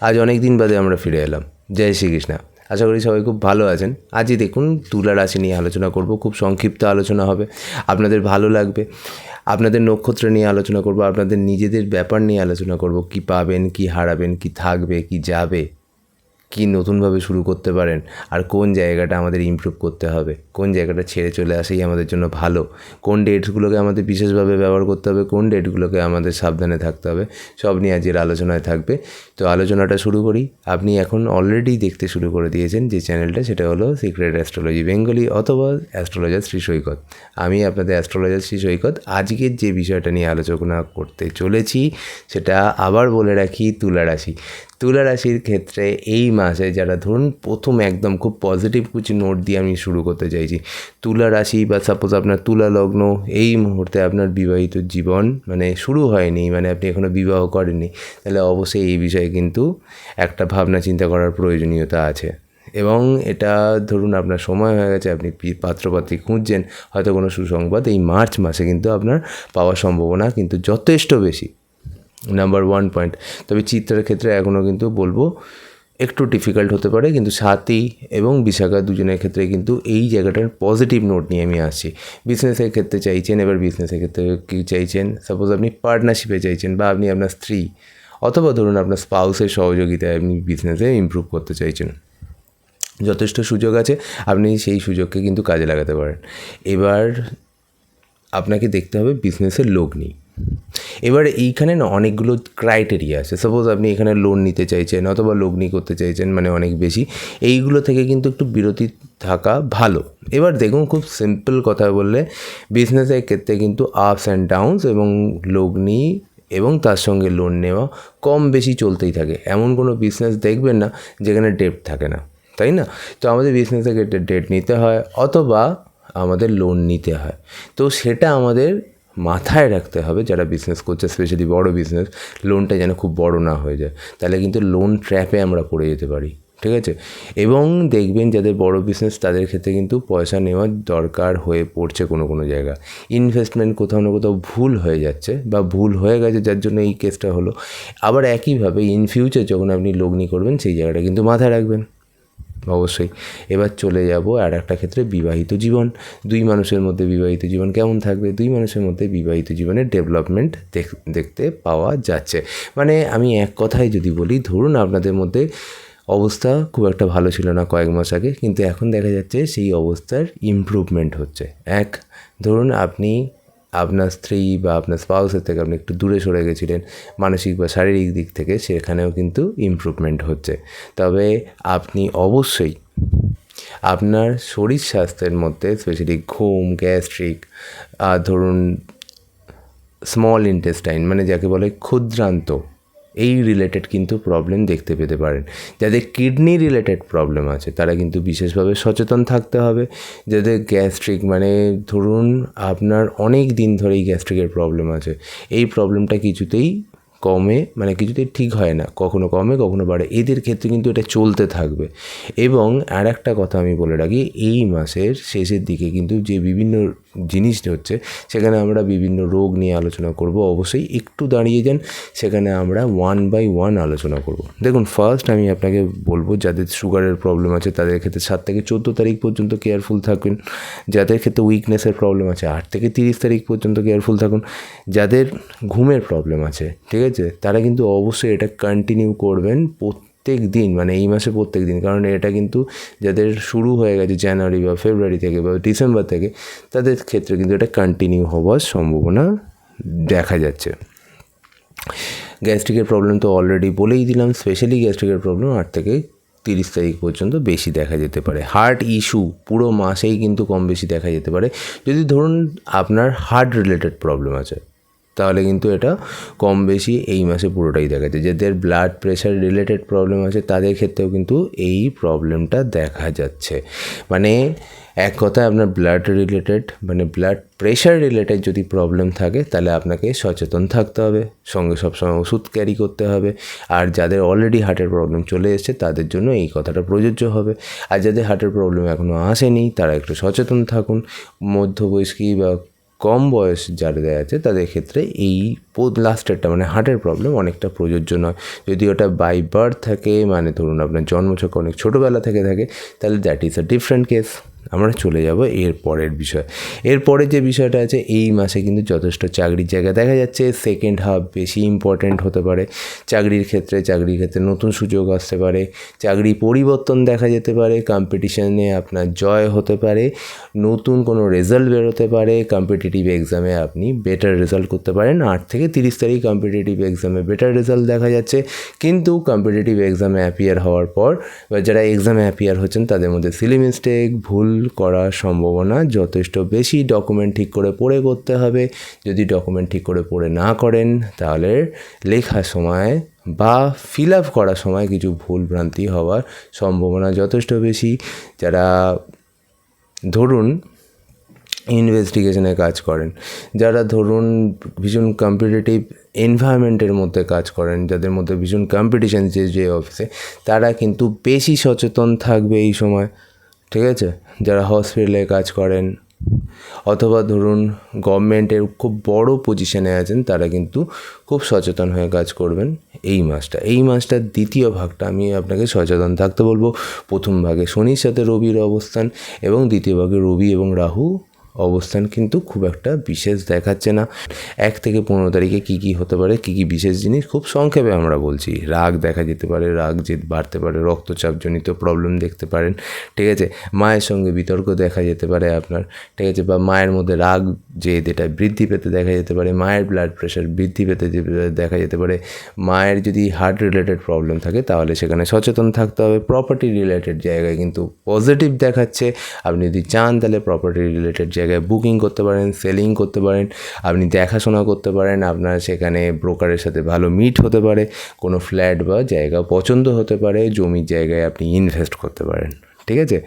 আজ অনেক দিন বাদে আমরা ফিরে এলাম। জয় শ্রীকৃষ্ণ। আশা করি সবাই খুব ভালো আছেন। আজই দেখুন তুলা রাশি নিয়ে আলোচনা করব। খুব সংক্ষিপ্ত আলোচনা হবে। আপনাদের ভালো লাগবে। আপনাদের নক্ষত্র নিয়ে আলোচনা করব। আপনাদের নিজেদের ব্যাপার নিয়ে আলোচনা করব। কি পাবেন, কি হারাবেন, কি থাকবে, কি যাবে? কি নতুনভাবে শুরু করতে পারেন আর কোন জায়গাটা আমাদের ইমপ্রুভ করতে হবে, কোন জায়গাটা ছেড়ে চলে আসেই আমাদের জন্য ভালো, কোন ডেটসগুলোকে আমাদের বিশেষভাবে ব্যবহার করতে হবে, কোন ডেটগুলোকে আমাদের সাবধানে থাকতে হবে, সব নিয়ে আজকের আলোচনায় থাকবে। তো আলোচনাটা শুরু করি। আপনি এখন অলরেডি দেখতে শুরু করে দিয়েছেন যে চ্যানেলটা সেটা হলো সিক্রেট অ্যাস্ট্রোলজি বেঙ্গলি অথবা অ্যাস্ট্রোলজার শ্রী সৈকত আমি আপনাদের অ্যাস্ট্রোলজার শ্রী সৈকত আজকের যে বিষয়টা নিয়ে আলোচনা করতে চলেছি, সেটা আবার বলে রাখি, তুলা রাশি। তুলা রাশির ক্ষেত্রে এই মাসে যারা ধরুন প্রথম একদম খুব পজিটিভ কিছু নোট দিয়ে আমি শুরু করতে চাইছি তুলা রাশি বা সাপোজ আপনার তুলা লগ্ন, এই মুহূর্তে আপনার বিবাহিত জীবন মানে শুরু হয়নি মানে আপনি এখনও বিবাহ করেননি, তাহলে অবশ্যই এই বিষয়ে কিন্তু একটা ভাবনা চিন্তা করার প্রয়োজনীয়তা আছে। এবং এটা ধরুন আপনার সময় হয়ে গেছে, আপনি পাত্রপাত্রী খুঁজছেন, হয়তো কোনো সুসংবাদ, এই মার্চ মাসে কিন্তু আপনার পাওয়ার সম্ভাবনা কিন্তু যথেষ্ট বেশি। নাম্বার ওয়ান পয়েন্ট তবে চিত্রের ক্ষেত্রে এখনও কিন্তু বলব, একটু ডিফিকাল্ট হতে পারে, কিন্তু সাথী এবং বিশাখা দুজনের ক্ষেত্রে কিন্তু এই জায়গাটার পজিটিভ নোট নিয়ে আমি আসছি। বিজনেসের ক্ষেত্রে চাইছেন, এবার বিজনেসের ক্ষেত্রে কী চাইছেন? সাপোজ আপনি পার্টনারশিপে চাইছেন বা আপনি আপনার স্ত্রী, অথবা ধরুন আপনার স্পাউসের সহযোগিতায় আপনি বিজনেসে ইমপ্রুভ করতে চাইছেন। যথেষ্ট সুযোগ আছে, আপনি সেই সুযোগকে কিন্তু কাজে লাগাতে পারেন। এবার আপনাকে দেখতে হবে বিজনেসের লোক নেই এবার এইখানে না অনেকগুলো ক্রাইটেরিয়া আছে। সাপোজ আপনি এখানে লোন নিতে চাইছেন অথবা লগ্নি করতে চাইছেন মানে অনেক বেশি। এইগুলো থেকে কিন্তু একটু বিরতি থাকা ভালো। এবার দেখুন খুব সিম্পল কথা বললে বিজনেসের ক্ষেত্রে কিন্তু আপস অ্যান্ড ডাউনস এবং লগ্নি এবং তার সঙ্গে লোন নেওয়া কম বেশি চলতেই থাকে। এমন কোনো বিজনেস দেখবেন না যেখানে ডেট থাকে না, তাই না? তো আমাদের বিজনেসের ক্ষেত্রে ডেট নিতে হয় অথবা আমাদের লোন নিতে হয়। তো সেটা আমাদের মাথায় রাখতে হবে যারা বিজনেস করছে স্পেশালি বড় বিজনেস লোনটা যেন খুব বড় না হয়ে যায়। তাহলে কিন্তু লোন ট্র্যাপে আমরা পড়ে যেতে পারি, ঠিক আছে? এবং দেখবেন যাদের বড় বিজনেস তাদের ক্ষেত্রে কিন্তু পয়সা নেওয়ার দরকার হয়ে পড়ছে কোনো কোনো জায়গা। ইনভেস্টমেন্ট কোথাও না কোথাও ভুল হয়ে যাচ্ছে বা ভুল হয়ে গেছে, যার জন্য এই কেসটা হলো। আবার একইভাবে ইন ফিউচার যখন আপনি লগ্নি করবেন, সেই জায়গাটা কিন্তু মাথায় রাখবেন। অবশ্যই। এবার চলে যাব আর একটা ক্ষেত্রে বিবাহিত জীবন। দুই মানুষের মধ্যে বিবাহিত জীবন কেমন থাকবে? দুই মানুষের মধ্যে বিবাহিত জীবনের ডেভেলপমেন্ট দেখতে পাওয়া যাচ্ছে। মানে আমি এক কথায় যদি বলি, ধরুন আপনাদের মধ্যে অবস্থা খুব একটা ভালো ছিল না কয়েক মাস আগে, কিন্তু এখন দেখা যাচ্ছে সেই অবস্থার ইমপ্রুভমেন্ট হচ্ছে। এক, ধরুন আপনি আপনার স্ত্রী বা আপনার স্পাউসের থেকে আপনি একটু দূরে সরে গেছিলেন, মানসিক বা শারীরিক দিক থেকে, সেখানেও কিন্তু ইম্প্রুভমেন্ট হচ্ছে। তবে আপনি অবশ্যই আপনার শরীর স্বাস্থ্যের মধ্যে স্পেশালি ঘুম গ্যাস্ট্রিক ধরুন স্মল ইন্টেস্টাইন মানে যাকে বলে ক্ষুদ্রান্ত এই রিলেটেড কিন্তু প্রবলেম দেখতে পেতে পারেন। যাদের কিডনি রিলেটেড প্রবলেম আছে, তারা কিন্তু বিশেষভাবে সচেতন থাকতে হবে। যাদের গ্যাস্ট্রিক মানে ধরুন আপনার অনেক দিন ধরেই গ্যাস্ট্রিকের প্রবলেম আছে, এই প্রবলেমটা কিছুতেই কমে মানে কিছুতেই ঠিক হয় না। কখনো কমে, কখনো বাড়ে। এদের ক্ষেত্রে কিন্তু এটা চলতে থাকবে। এবং আর একটা কথা আমি বলে রাখি, এই মাসের শেষের দিকে কিন্তু যে বিভিন্ন জিনিস হচ্ছে, সেখানে আমরা বিভিন্ন রোগ নিয়ে আলোচনা করব। অবশ্যই একটু দাঁড়িয়ে যান, সেখানে আমরা ওয়ান বাই ওয়ান আলোচনা করব। দেখুন ফার্স্ট আমি আপনাকে বলব, যাদের সুগারের প্রবলেম আছে, তাদের ক্ষেত্রে সাত থেকে চোদ্দ তারিখ পর্যন্ত কেয়ারফুল থাকুন। যাদের ক্ষেত্রে উইকনেসের প্রবলেম আছে, আট থেকে তিরিশ তারিখ পর্যন্ত কেয়ারফুল থাকুন। যাদের ঘুমের প্রবলেম আছে, ঠিক আছে, তারা কিন্তু অবশ্যই এটা কন্টিনিউ করবেন প্রত্যেক দিন মানে এই মাসে প্রত্যেক দিন, কারণ এটা কিন্তু যাদের শুরু হয়ে গেছে জানুয়ারি বা ফেব্রুয়ারি থেকে বা ডিসেম্বর থেকে, তাদের ক্ষেত্রে কিন্তু এটা কন্টিনিউ হওয়ার সম্ভাবনা দেখা যাচ্ছে। গ্যাস্ট্রিকের প্রবলেম তো অলরেডি বলেই দিলাম স্পেশালি গ্যাস্ট্রিকের প্রবলেম আট থেকে তিরিশ তারিখ পর্যন্ত বেশি দেখা যেতে পারে। হার্ট ইস্যু পুরো মাসেই কিন্তু কম বেশি দেখা যেতে পারে। যদি ধরুন আপনার হার্ট রিলেটেড প্রবলেম আছে তাহলে কিন্তু এটা কম বেশি এই মাসে পুরোটাই দেখা যায় যাদের ব্লাড প্রেশার রিলেটেড প্রবলেম আছে, তাদের ক্ষেত্রেও কিন্তু এই প্রবলেমটা দেখা যাচ্ছে। মানে এক কথায় আপনার ব্লাড রিলেটেড মানে ব্লাড প্রেশার রিলেটেড যদি প্রবলেম থাকে, তাহলে আপনাকে সচেতন থাকতে হবে, সঙ্গে সবসময় ওষুধ ক্যারি করতে হবে। আর যাদের অলরেডি হার্টের প্রবলেম চলে এসছে, তাদের জন্য এই কথাটা প্রযোজ্য হবে। আর যাদের হার্টের প্রবলেম এখনও আসেনি, তারা একটু সচেতন থাকুন। মধ্যবয়স্কী বা কম বয়স যাদের আছে, তাদের ক্ষেত্রে এই লাস্টেরটা মানে হার্টের প্রবলেম অনেকটা প্রযোজ্য নয়। যদি ওটা বাই বার্থ থাকে মানে ধরুন আপনার জন্মছক অনেক ছোটোবেলা থেকে থাকে, তাহলে that is a different case আমরা চলে যাব এর পরের বিষয়। এরপরে যে বিষয়টা আছে, এই মাসে কিন্তু যথেষ্ট চাকরির জায়গা দেখা যাচ্ছে। সেকেন্ড হাফ বেশি ইম্পর্ট্যান্ট হতে পারে। চাকরির ক্ষেত্রে চাকরির ক্ষেত্রে নতুন সুযোগ আসতে পারে। চাকরি পরিবর্তন দেখা যেতে পারে। কম্পিটিশনে আপনার জয় হতে পারে। নতুন কোনো রেজাল্ট বেরোতে পারে। কম্পিটিটিভ এক্সামে আপনি বেটার রেজাল্ট করতে পারেন। আট থেকে তিরিশ তারিখ কম্পিটিটিভ এক্সামে বেটার রেজাল্ট দেখা যাচ্ছে। কিন্তু কম্পিটিটিভ এক্সামে অ্যাপিয়ার হওয়ার পর বা যারা এক্সামে অ্যাপিয়ার হচ্ছেন, তাদের মধ্যে সিলি মিস্টেক ভুল করার সম্ভাবনা যথেষ্ট। বেশি ডকুমেন্ট ঠিক করে পড়ে করতে হবে। যদি ডকুমেন্ট ঠিক করে পড়ে না করেন, তাহলে লেখার সময় বা ফিল আপ করার সময় কিছু ভুল ভ্রান্তি হওয়ার সম্ভাবনা যথেষ্ট বেশি। যারা ধরুন ইনভেস্টিগেশনে কাজ করেন, যারা ধরুন ভীষণ কম্পিটিটিভ এনভায়রনমেন্টের মধ্যে কাজ করেন, যাদের মধ্যে ভীষণ কম্পিটিশান যে যে অফিসে তারা কিন্তু বেশি সচেতন থাকবে এই সময়। ঠিক আছে? যারা হসপিটালে কাজ করেন, অথবা ধরুন গভর্নমেন্টের খুব বড় পজিশনে আছেন, তারা কিন্তু খুব সচেতন হয়ে কাজ করবেন এই মাসটা। এই মাসটার দ্বিতীয় ভাগটা আমি আপনাকে সচেতন থাকতে বলব। প্রথম ভাগে শনির সাথে রবির অবস্থান এবং দ্বিতীয় ভাগে রবি এবং রাহু অবস্থান কিন্তু খুব একটা বিশেষ দেখাচ্ছে না। এক থেকে পনেরো তারিখে কী কী হতে পারে, কী কী বিশেষ জিনিস, খুব সংক্ষেপে আমরা বলছি। রাগ দেখা যেতে পারে, রাগ জেদ বাড়তে পারে, রক্তচাপজনিত প্রবলেম দেখতে পারেন, ঠিক আছে? মায়ের সঙ্গে বিতর্ক দেখা যেতে পারে আপনার, ঠিক আছে? বা মায়ের মধ্যে রাগ জেদ এটা বৃদ্ধি পেতে দেখা যেতে পারে, মায়ের ব্লাড প্রেশার বৃদ্ধি পেতে দেখা যেতে পারে, মায়ের যদি হার্ট রিলেটেড প্রবলেম থাকে তাহলে সেখানে সচেতন থাকতে হবে। প্রপার্টি রিলেটেড জায়গায় কিন্তু পজিটিভ দেখাচ্ছে। আপনি যদি চান তাহলে প্রপার্টি রিলেটেড জায়গায় বুকিং করতে পারেন সেলিং করতে পারেন, আপনি দেখাশোনা করতে পারেন, আপনার সেখানে ব্রোকারের সাথে ভালো মিট হতে পারে, কোনো ফ্ল্যাট বা জায়গা পছন্দ হতে পারে, জমির জায়গায় আপনি ইনভেস্ট করতে পারেন। ঠিক আছে?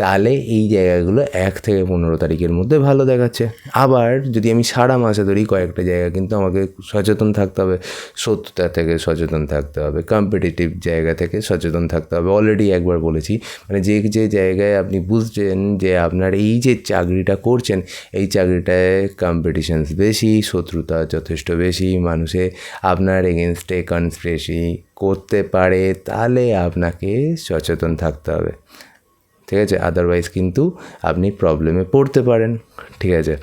তাহলে এই জায়গাগুলো এক থেকে পনেরো তারিখের মধ্যে ভালো দেখাচ্ছে। আবার যদি আমি সারা মাসে ধরি কয়েকটা জায়গা কিন্তু আমাকে সচেতন থাকতে হবে সত্যতা থেকে সচেতন থাকতে হবে কম্পিটিটিভ জায়গা থেকে সচেতন থাকতে হবে। অলরেডি একবার বলেছি মানে যে যে জায়গায় আপনি বুঝছেন যে আপনার এই যে চাকরিটা করছেন, এই চাকরিটায় কম্পিটিশানস বেশি, শত্রুতা যথেষ্ট বেশি, মানুষে আপনার এগেনস্টে কনস্পিরেসি করতে পারে, তাহলে আপনাকে সচেতন থাকতে হবে। ঠিক আছে? আদারওয়াইজ কিন্তু আপনি প্রবলেমে পড়তে পারেন। ঠিক আছে?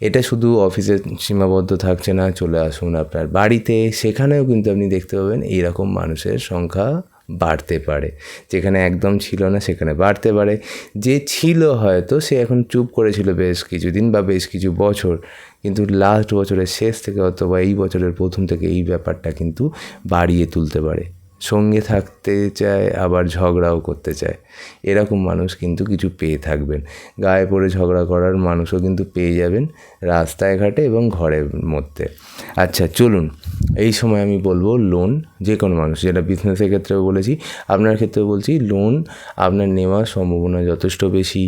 এটা শুধু অফিসে সীমাবদ্ধ থাকছে না, চলে আসুন আপনার বাড়িতে। সেখানেও কিন্তু আপনি দেখতে পাবেন এইরকম মানুষের সংখ্যা বাড়তে পারে। যেখানে একদম ছিল না, সেখানে বাড়তে পারে। যে ছিল হয়তো, সে এখন চুপ করেছিল বেশ কিছুদিন বা বেশ কিছু বছর। কিন্তু লাস্ট বছরের শেষ থেকে অথবা এই বছরের প্রথম থেকে এই ব্যাপারটা কিন্তু বাড়িয়ে তুলতে পারে। সঙ্গে থাকতে চায়, আবার ঝগড়াও করতে চায়। এরকম মানুষ কিন্তু কিছু পেয়ে থাকবেন। গায়ে পড়ে ঝগড়া করার মানুষও কিন্তু পেয়ে যাবেন রাস্তায় ঘাটে এবং ঘরের মধ্যে। আচ্ছা চলুন। এই সময় আমি বলব লোন যে কোনো মানুষ, যেটা বিজনেসের ক্ষেত্রেও বলেছি, আপনার ক্ষেত্রেও বলছি লোন আপনার নেওয়ার সম্ভাবনা যথেষ্ট বেশি।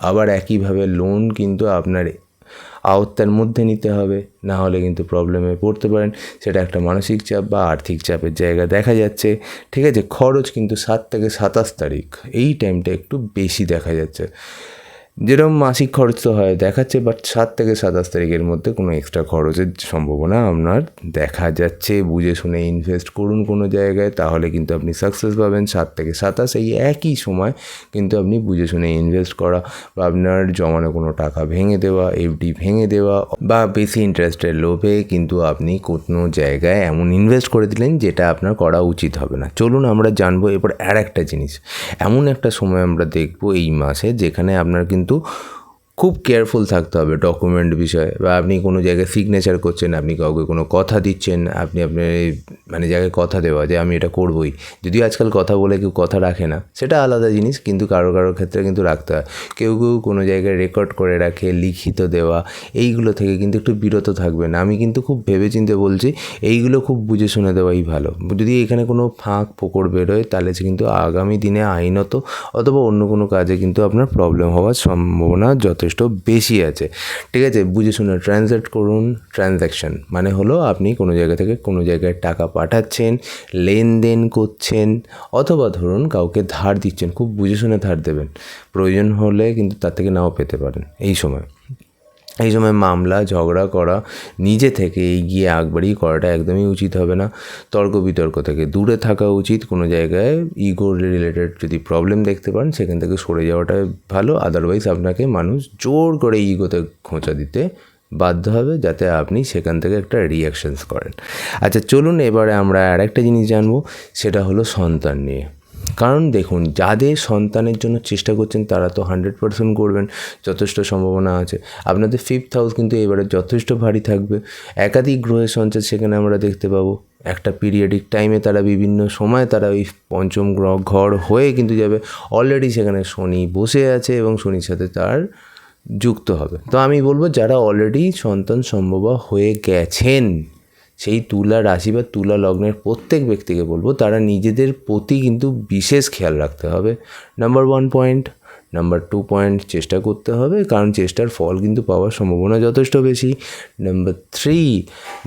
আবার একইভাবে লোন কিন্তু আপনার আওতার মধ্যে নিতে হবে, না হলে কিন্তু প্রবলেমে পড়তে পারেন। সেটা একটা মানসিক চাপ বা আর্থিক চাপের জায়গা দেখা যাচ্ছে। ঠিক আছে, খরচ কিন্তু সাত থেকে সাতাশ তারিখ, এই টাইমটা একটু বেশি দেখা যাচ্ছে। যেরকম মাসিক খরচ তো হয়, দেখাচ্ছে বাট সাত থেকে সাতাশ তারিখের মধ্যে কোনো এক্সট্রা খরচের সম্ভাবনা আপনার দেখা যাচ্ছে। বুঝে শুনে ইনভেস্ট করুন কোনো জায়গায়, তাহলে কিন্তু আপনি সাকসেস পাবেন। সাত থেকে সাতাশ এই একই সময় কিন্তু আপনি বুঝে শুনে ইনভেস্ট করা বা আপনার জমানো কোনো টাকা ভেঙে দেওয়া এফডি ভেঙে দেওয়া বা বেশি ইন্টারেস্টের লোভে কিন্তু আপনি কোনো জায়গায় এমন ইনভেস্ট করে দিলেন যেটা আপনার করা উচিত হবে না। চলুন আমরা জানব এরপর আর একটা জিনিস। এমন একটা সময় আমরা দেখব এই মাসে যেখানে আপনার কিন্তু então খুব কেয়ারফুল থাকতে হবে ডকুমেন্ট বিষয়ে বা আপনি কোনো জায়গায় সিগনেচার করছেন, আপনি কাউকে কোনো কথা দিচ্ছেন, আপনি আপনার মানে জায়গায় কথা দেওয়া যে আমি এটা করবই। যদিও আজকাল কথা বলে কেউ কথা রাখে না, সেটা আলাদা জিনিস কিন্তু কারও কারও ক্ষেত্রে কিন্তু রাখতে হয়। কেউ কেউ কোনো জায়গায় রেকর্ড করে রাখে, লিখিত দেওয়া, এইগুলো থেকে কিন্তু একটু বিরত থাকবেন। আমি কিন্তু খুব ভেবেচিন্তে বলছি, এইগুলো খুব বুঝে শুনে দেওয়াই ভালো। যদি এখানে কোনো ফাঁক পোকড় বেরোয়, তাহলে কিন্তু আগামী দিনে আইনত অথবা অন্য কোনো কাজে কিন্তু আপনার প্রবলেম হওয়ার সম্ভাবনা যথেষ্ট বেশি আছে। ঠিক আছে? বুঝে শুনে ট্রানজ্যাক্ট করুন। ট্রানজ্যাকশন মানে হলো আপনি কোনো জায়গা থেকে কোনো জায়গায় টাকা পাঠাচ্ছেন, লেনদেন করছেন, অথবা ধরুন কাউকে ধার দিচ্ছেন, খুব বুঝে শুনে ধার দেবেন। প্রয়োজন হলে কিন্তু তার থেকে নাও পেতে পারেন। এই সময়। এই সময় মামলা, ঝগড়া করা, নিজে থেকে এগিয়ে আগবাড়ি করাটা একদমই উচিত হবে না। তর্ক বিতর্ক থেকে দূরে থাকা উচিত। কোনো জায়গায় ইগো রিলেটেড যদি প্রবলেম দেখতে পান, সেখান থেকে সরে যাওয়াটা ভালো। আদারওয়াইজ আপনাকে মানুষ জোর করে ইগোতে খোঁচা দিতে বাধ্য হবে, যাতে আপনি সেখান থেকে একটা রিয়াকশানস করেন। আচ্ছা চলুন এবারে আমরা আর একটা জিনিস জানব। সেটা হলো সন্তান নিয়ে। কারণ দেখুন, যাদের সন্তানের জন্য চেষ্টা করছেন, তারা তো হান্ড্রেড পার্সেন্ট করবেন, যথেষ্ট সম্ভাবনা আছে। আপনাদের ফিফথ হাউস কিন্তু এবারে যথেষ্ট ভারী থাকবে। একাধিক গ্রহের সঞ্চার সেখানে আমরা দেখতে পাবো। একটা পিরিয়ডিক টাইমে তারা বিভিন্ন সময় তারা ওই পঞ্চম গ্রহ ঘর হয়ে কিন্তু যাবে। অলরেডি সেখানে শনি বসে আছে এবং শনির সাথে তার যুক্ত হবে। তো আমি বলব, যারা অলরেডি সন্তান সম্ভব হয়ে গেছেন সেই তুলা রাশি বা তুলা লগ্নের প্রত্যেক ব্যক্তিকে বলব, তারা নিজেদের প্রতি কিন্তু বিশেষ খেয়াল রাখতে হবে। Number one point number two point চেষ্টা করতে হবে, কারণ চেষ্টার ফল কিন্তু পাওয়ার সম্ভাবনা যথেষ্ট বেশি। নাম্বার থ্রি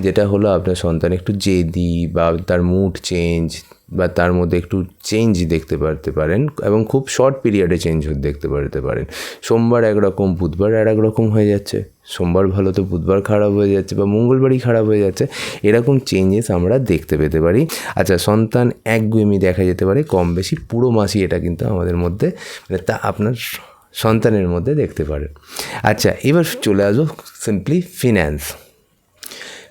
যেটা হলো আপনার সন্তান একটু জেদি বা তার মুড চেঞ্জ বা তার মধ্যে একটু চেঞ্জ দেখতে পারতে পারেন এবং খুব শর্ট পিরিয়ডে চেঞ্জ দেখতে পারতে পারেন। সোমবার একরকম, বুধবার আর এক রকম হয়ে যাচ্ছে। সোমবার ভালো তো, বুধবার খারাপ হয়ে যাচ্ছে বা মঙ্গলবারই খারাপ হয়ে যাচ্ছে। এরকম চেঞ্জেস আমরা দেখতে পেতে পারি। আচ্ছা সন্তান একগুয়েমি দেখা যেতে পারে কম বেশি পুরো মাসই এটা কিন্তু আমাদের মধ্যে মানে তা আপনার সন্তানের মধ্যে দেখতে পারেন আচ্ছা এবার চলে আসব সিম্পলি ফিন্যান্স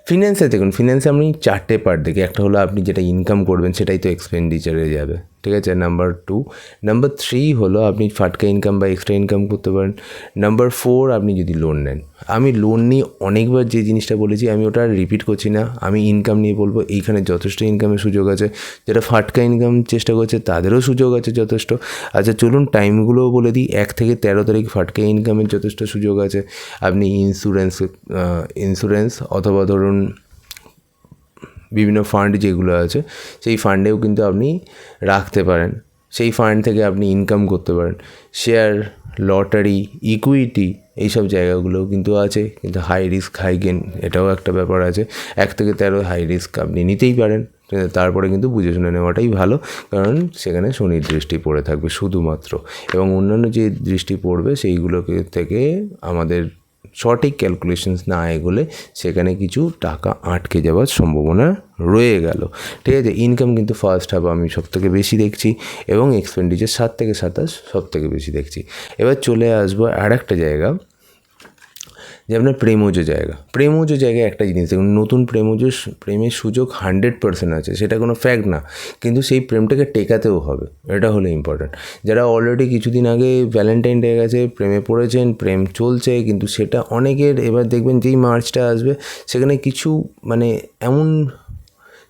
ফিন্যান্সে দেখুন ফিন্যান্সে আপনি চারটে পার্ট দেখি। একটা হলো আপনি যেটা ইনকাম করবেন, সেটাই তো এক্সপেন্ডিচারে যাবে। ঠিক আছে নাম্বার টু নাম্বার থ্রি হলো আপনি ফাটকা ইনকাম বা এক্সট্রা ইনকাম করতে পারেন। নাম্বার ফোর আপনি যদি লোন নেন। আমি লোন নিয়ে অনেকবার যে জিনিসটা বলেছি, আমি ওটা রিপিট করছি না। আমি ইনকাম নিয়ে বলব, এইখানে যথেষ্ট ইনকামের সুযোগ আছে। যেটা ফাটকা ইনকাম চেষ্টা করছে, তাদেরও সুযোগ আছে যথেষ্ট। আচ্ছা চলুন টাইমগুলোও বলে দিই। এক থেকে তেরো তারিখ ফাটকা ইনকামের যথেষ্ট সুযোগ আছে। আপনি ইন্স্যুরেন্স ইন্স্যুরেন্স অথবা ধরুন বিভিন্ন ফান্ড যেগুলো আছে, সেই ফান্ডেও কিন্তু আপনি রাখতে পারেন। সেই ফান্ড থেকে আপনি ইনকাম করতে পারেন। শেয়ার লটারি ইকুইটি এইসব জায়গাগুলোও কিন্তু আছে, কিন্তু হাই রিস্ক হাই গেন এটাও একটা ব্যাপার আছে। এক থেকে তেরো হাই রিস্ক আপনি নিতেই পারেন। তারপরে কিন্তু বুঝে শুনে নেওয়াটাই ভালো, কারণ সেখানে শনির দৃষ্টি পড়ে থাকবে শুধুমাত্র। এবং অন্যান্য যে দৃষ্টি পড়বে সেইগুলোকে থেকে আমাদের সঠিক ক্যালকুলেশনস না এগোলে সেখানে কিছু টাকা আটকে যাওয়ার সম্ভাবনা রয়ে গেল। ঠিক আছে ইনকাম কিন্তু ফার্স্ট হাফ আমি সব থেকে বেশি দেখছি এবং এক্সপেন্ডিচার সাত থেকে সাতাশ সব থেকে বেশি দেখছি। এবার চলে আসব আর একটা জায়গা। যে আপনার প্রেমজ জায়গা প্রেমজ জায়গায় একটা জিনিস দেখুন নতুন প্রেমজ প্রেমের সুযোগ হান্ড্রেড পার্সেন্ট আছে সেটা কোনো ফ্যাক্ট না কিন্তু সেই প্রেমটাকে টেকাতেও হবে এটা হলো ইম্পর্ট্যান্ট যারা অলরেডি কিছুদিন আগে ভ্যালেন্টাইন ডে গেছে প্রেমে পড়েছেন প্রেম চলছে কিন্তু সেটা অনেকের এবার দেখবেন যেই মার্চটা আসবে সেখানে কিছু মানে এমন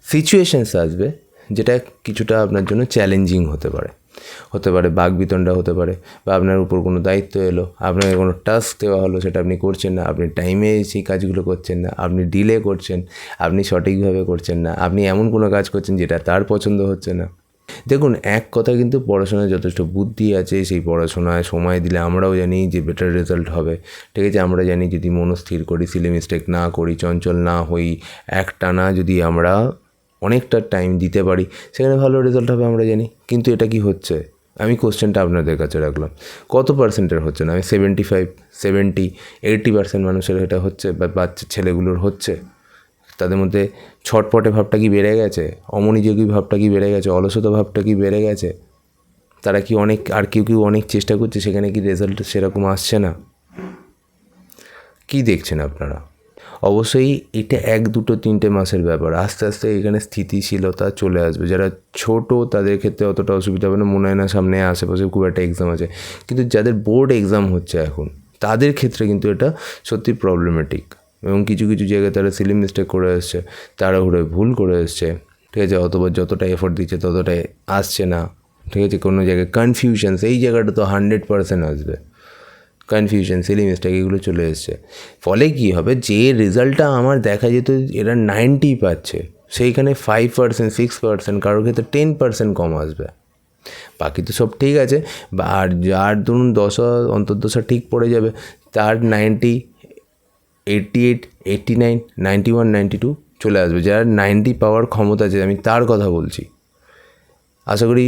সিচুয়েশানস আসবে যেটা কিছুটা আপনার জন্য চ্যালেঞ্জিং হতে পারে হতে পারে, বাঘ বিতণ্ডা হতে পারে, বা আপনার উপর কোনো দায়িত্ব এলো, আপনাকে কোনো টাস্ক দেওয়া হলো, সেটা আপনি করছেন না, আপনি টাইমে সেই কাজগুলো করছেন না, আপনি ডিলে করছেন, আপনি সঠিকভাবে করছেন না, আপনি এমন কোনো কাজ করছেন যেটা তার পছন্দ হচ্ছে না। দেখুন, এক কথা কিন্তু পড়াশোনায় যথেষ্ট বুদ্ধি আছে, সেই পড়াশোনায় সময় দিলে আমরাও জানি যে বেটার রেজাল্ট হবে। ঠিক আছে, আমরা জানি যদি মনস্থির করি সিলে মিস্টেক না করি, চঞ্চল না হই, একটানা যদি আমরা অনেকটা টাইম দিতে পারি। সেখানে ভালো রেজাল্ট হবে আমরা জানি। কিন্তু এটা কি হচ্ছে? আমি কোশ্চেনটা আপনাদের কাছে রাখলাম। কত পার্সেন্টের হচ্ছে না? আমি seventy five seventy eight percent মানুষের এটা হচ্ছে বা বাচ্চা ছেলেগুলোর হচ্ছে। তাদের মধ্যে ছটপটে ভাবটা কি বেড়ে গেছে? অমনোযোগী ভাবটা কি বেড়ে গেছে? অলসতা ভাবটা কি বেড়ে গেছে? তারা কি অনেক, আর কেউ কেউ অনেক চেষ্টা করছে, সেখানে কি রেজাল্ট সেরকম আসছে না? কি দেখছেন আপনারা? অবশ্যই এটা এক, দুটো, তিনটে মাসের ব্যাপার। আস্তে আস্তে এখানে স্থিতিশীলতা চলে আসবে। যারা ছোট, তাদের ক্ষেত্রে অতটা অসুবিধা হবে না। মনে হয় না সামনে আশেপাশে খুব একটা এক্সাম আছে। কিন্তু যাদের বোর্ড এক্সাম হচ্ছে এখন, তাদের ক্ষেত্রে কিন্তু এটা সত্যি প্রবলেমেটিক এবং কিছু কিছু জায়গায় তারা সিলি মিস্টেক করে এসছে তাড়াহুড়োয় ভুল করে এসছে ঠিক আছে? অথবা যতটা এফোর্ট দিচ্ছে, ততটাই আসছে না। ঠিক আছে? কোনো জায়গায় কনফিউশনস এই জায়গাটা তো হান্ড্রেড পার্সেন্ট আসবে। কনফিউশন সিলি মিস্টেক এগুলো চলে এসছে। ফলে কী হবে? যে রেজাল্টটা আমার দেখা যেত, এরা নাইনটি পাচ্ছে, সেইখানে ফাইভ পার্সেন্ট সিক্স পার্সেন্ট কারোর ক্ষেত্রে টেন পার্সেন্ট কম আসবে। বাকি তো সব ঠিক আছে আর যার ধরুন দশা, অন্তর্দশা ঠিক পড়ে যাবে, তার ninety eighty eight eighty nine ninety one ninety two চলে আসবে। যার নাইনটি পাওয়ার ক্ষমতা আছে, আমি তার কথা বলছি। আশা করি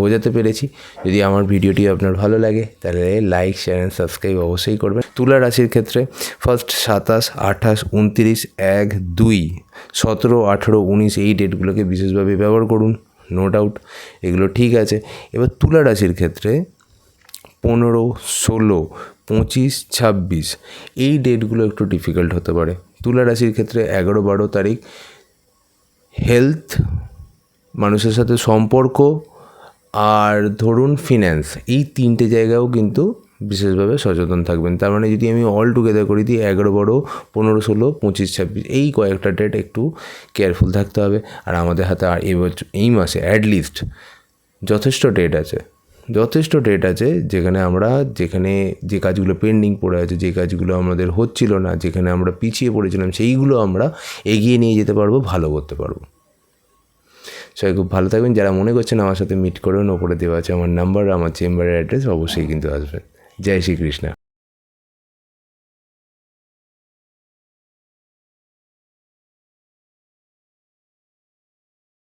বোঝাতে পেরেছি। যদি আমার ভিডিওটি আপনার ভালো লাগে, তাহলে লাইক শেয়ার অ্যান্ড সাবস্ক্রাইব অবশ্যই করবেন। তুলা রাশির ক্ষেত্রে ফার্স্ট সাতাশ, আঠাশ, উনত্রিশ, এক, দুই, সতেরো, আঠেরো, উনিশ এই ডেটগুলোকে বিশেষভাবে ব্যবহার করুন নো ডাউট এগুলো ঠিক আছে। এবার তুলা রাশির ক্ষেত্রে পনেরো, ষোলো, পঁচিশ, ছাব্বিশ এই ডেটগুলো একটু ডিফিকাল্ট হতে পারে। তুলা রাশির ক্ষেত্রে এগারো, বারো তারিখ হেলথ মানুষের সাথে সম্পর্ক আর ধরুন ফিন্যান্স এই তিনটে জায়গাও কিন্তু বিশেষভাবে সচেতন থাকবেন। তার মানে যদি আমি অল টুগেদার করি দিই, এগারো, বারো, পনেরো, ষোলো, পঁচিশ, ছাব্বিশ, এই কয়েকটা ডেট একটু কেয়ারফুল থাকতে হবে। আর আমাদের হাতে আর এই এই মাসে অ্যাটলিস্ট যথেষ্ট ডেট আছে। যথেষ্ট ডেট আছে যেখানে আমরা যেখানে যে কাজগুলো পেন্ডিং পড়ে আছে, যে কাজগুলো আমাদের হচ্ছিল না, যেখানে আমরা পিছিয়ে পড়েছিলাম, সেইগুলো আমরা এগিয়ে নিয়ে যেতে পারব, ভালো করতে পারব। সবাই খুব ভালো থাকবেন। যারা মনে করছেন আমার সাথে মিট করুন ওপরে দেওয়া আছে আমার নাম্বার আমার চেম্বারের অ্যাড্রেস অবশ্যই কিন্তু আসবেন। জয় শ্রীকৃষ্ণা।